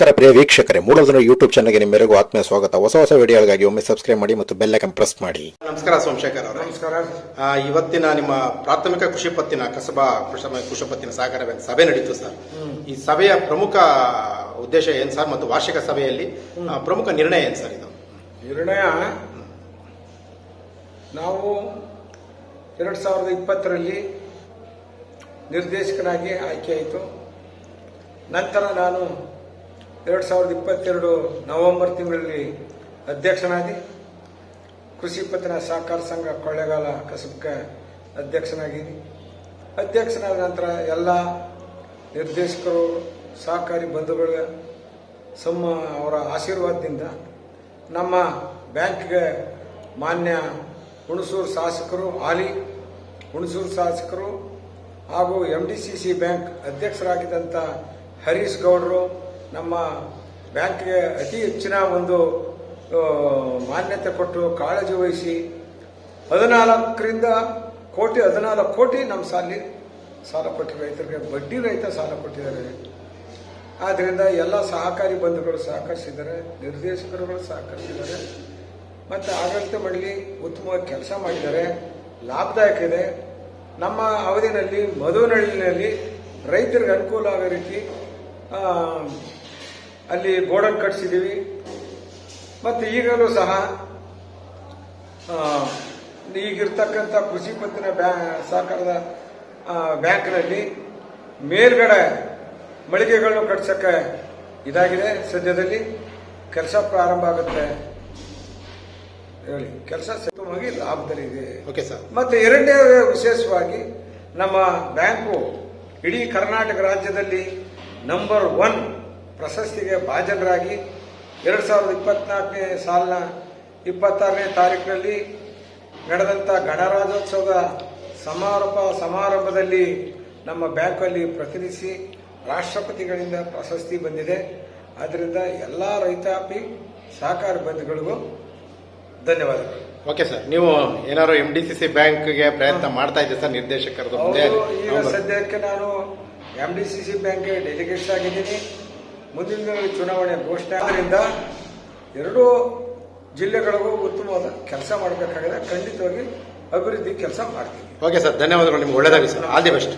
ನಮಸ್ಕಾರ ಪ್ರಿಯ ವೀಕ್ಷಕರೇ ಮೂಲಧನ ಯೂಟ್ಯೂಬ್ ಚಾನಲ್ಗೆ ನಿಮ್ಮೆಲ್ಲರಿಗೂ ಆತ್ಮೀಯ ಸ್ವಾಗತ. ಹೊಸ ಹೊಸ ವಿಡಿಯೋಗಳಿಗಾಗಿ ಒಮ್ಮೆ ಸಬ್ಸ್ಕ್ರೈಬ್ ಮಾಡಿ ಮತ್ತು ಬೆಲ್ ಐಕನ್ ಪ್ರೆಸ್ ಮಾಡಿ. ನಮಸ್ಕಾರ ಸೋಮಶೇಖರ್ ಅವರ. ನಮಸ್ಕಾರ. ಇವತ್ತಿನ ನಿಮ್ಮ ಪ್ರಾಥಮಿಕ ಕೃಷಿ ಪತ್ತಿನ ಕಸಬಾ ಕೃಷಿ ಕೃಷಿ ಪತ್ತಿನ ಸಹಕಾರ ಬ್ಯಾಂಕ್ ಸಭೆ ನಡೀತು ಸರ್. ಈ ಸಭೆಯ ಪ್ರಮುಖ ಉದ್ದೇಶ ಏನ್ ಸರ್ ಮತ್ತು ವಾರ್ಷಿಕ ಸಭೆಯಲ್ಲಿ ಪ್ರಮುಖ ನಿರ್ಣಯ ಏನ್ ಸರ್ ಇದು? ನಿರ್ಣಯ ನಾವು ಎರಡು ಸಾವಿರದ ಇಪ್ಪತ್ತರಲ್ಲಿ ನಿರ್ದೇಶಕನಾಗಿ ಆಯ್ಕೆಯಾಯಿತು ನಂತರ ನಾನು ಎರಡು ಸಾವಿರದ ಇಪ್ಪತ್ತೆರಡು ನವೆಂಬರ್ ತಿಂಗಳಲ್ಲಿ ಅಧ್ಯಕ್ಷನಾಗಿ ಕೃಷಿ ಪತ್ತಿನ ಸಹಕಾರ ಸಂಘ ಕೊಳ್ಳೇಗಾಲ ಕಸಬಕ್ಕೆ ಅಧ್ಯಕ್ಷನಾಗಿದ್ದೀನಿ. ಅಧ್ಯಕ್ಷನಾದ ನಂತರ ಎಲ್ಲ ನಿರ್ದೇಶಕರು, ಸಹಕಾರಿ ಬಂಧುಗಳ ಸಮ್ಮ ಅವರ ಆಶೀರ್ವಾದದಿಂದ ನಮ್ಮ ಬ್ಯಾಂಕ್ಗೆ ಮಾನ್ಯ ಹುಣಸೂರು ಶಾಸಕರು ಹಾಲಿ, ಹುಣಸೂರು ಶಾಸಕರು ಹಾಗೂ M D C C bank ಅಧ್ಯಕ್ಷರಾಗಿದ್ದಂಥ Harish ಗೌಡರು ನಮ್ಮ ಬ್ಯಾಂಕ್ಗೆ ಅತಿ ಹೆಚ್ಚಿನ ಒಂದು ಮಾನ್ಯತೆ ಕೊಟ್ಟು ಕಾಳಜಿ ವಹಿಸಿ ಹದಿನಾಲ್ಕರಿಂದ ಕೋಟಿ, ಹದಿನಾಲ್ಕು ಕೋಟಿ ನಮ್ಮ ಸಾಲಿ ಸಾಲ ಕೊಟ್ಟು ರೈತರಿಗೆ, ಬಡ್ಡಿ ರಹಿತ ಸಾಲ ಕೊಟ್ಟಿದ್ದಾರೆ. ಆದ್ದರಿಂದ ಎಲ್ಲ ಸಹಕಾರಿ ಬಂಧುಗಳು ಸಹಕರಿಸಿದ್ದಾರೆ, ನಿರ್ದೇಶಕರುಗಳು ಸಹಕರಿಸಿದ್ದಾರೆ, ಮತ್ತು ಆಡಳಿತ ಮಂಡಳಿ ಉತ್ತಮವಾಗಿ ಕೆಲಸ ಮಾಡಿದ್ದಾರೆ, ಲಾಭದಾಯಕ ಇದೆ. ನಮ್ಮ ಅವಧಿನಲ್ಲಿ ಮಧುನಹಳ್ಳಿನಲ್ಲಿ ರೈತರಿಗೆ ಅನುಕೂಲ ಆಗೋ ರೀತಿ ಅಲ್ಲಿ ಗೋಡನ್ ಕಟ್ಸಿದ್ದೀವಿ ಮತ್ತು ಈಗಲೂ ಸಹ ಈಗಿರ್ತಕ್ಕಂಥ ಕೃಷಿ ಪತ್ತಿನ ಬ್ಯಾ ಸಹಕಾರದ ಬ್ಯಾಂಕ್ನಲ್ಲಿ ಮೇಲ್ಗಡೆ ಮಳಿಗೆಗಳನ್ನು ಕಟ್ಸಕ್ಕೆ ಇದಾಗಿದೆ ಸದ್ಯದಲ್ಲಿ. ಕೆಲಸ ಪ್ರಾರಂಭ ಆಗುತ್ತೆ. ಹೇಳಿ ಕೆಲಸ ಸತ್ಯವಾಗಿ ಲಾಭದಲ್ಲಿದೆ ಓಕೆ ಸರ್ ಮತ್ತೆ ಎರಡನೇ ವಿಶೇಷವಾಗಿ ನಮ್ಮ ಬ್ಯಾಂಕು ಇಡೀ ಕರ್ನಾಟಕ ರಾಜ್ಯದಲ್ಲಿ ನಂಬರ್ ಒನ್ ಪ್ರಶಸ್ತಿಗೆ ಭಾಜನರಾಗಿ ಎರಡು ಸಾವಿರದ ಇಪ್ಪತ್ನಾಲ್ಕನೇ ಸಾಲಿನ ಇಪ್ಪತ್ತಾರನೇ ತಾರೀಕಿನಲ್ಲಿ ನಡೆದಂಥ ಗಣರಾಜ್ಯೋತ್ಸವದ ಸಮಾರೋಪ ಸಮಾರಂಭದಲ್ಲಿ ನಮ್ಮ ಬ್ಯಾಂಕಲ್ಲಿ ಪ್ರತಿನಿಧಿಸಿ ರಾಷ್ಟ್ರಪತಿಗಳಿಂದ ಪ್ರಶಸ್ತಿ ಬಂದಿದೆ. ಆದ್ದರಿಂದ ಎಲ್ಲ ರೈತಾಪಿ ಸಹಕಾರ ಬಂಧುಗಳಿಗೂ ಧನ್ಯವಾದಗಳು. ಓಕೆ ಸರ್ ನೀವು ಏನಾದ್ರು ಎಂ ಡಿ ಸಿ ಸಿ ಬ್ಯಾಂಕ್ಗೆ ಪ್ರಯತ್ನ ಮಾಡ್ತಾ ಇದ್ದೆ ಸರ್ ನಿರ್ದೇಶಕರದು ಈಗ ಸದ್ಯಕ್ಕೆ ನಾನು ಎಂ ಡಿ ಸಿ ಸಿ ಬ್ಯಾಂಕ್ಗೆ ಡೆಲಿಗೇಟ್ಸ್ ಆಗಿದ್ದೀನಿ ಮುಂದಿನ ದಿನಗಳಲ್ಲಿ ಚುನಾವಣೆ ಘೋಷಣೆ ಆದ್ದರಿಂದ ಎರಡೂ ಜಿಲ್ಲೆಗಳಿಗೂ ಉತ್ತಮವಾದ ಕೆಲಸ ಮಾಡಬೇಕಾಗಿದೆ. ಖಂಡಿತವಾಗಿ ಅಭಿವೃದ್ಧಿ ಕೆಲಸ ಮಾಡ್ತೀವಿ. ಓಕೆ ಸರ್, ಧನ್ಯವಾದಗಳು, ನಿಮ್ಗೆ ಒಳ್ಳೆಯದಾಗಿ ಸರ್. All the best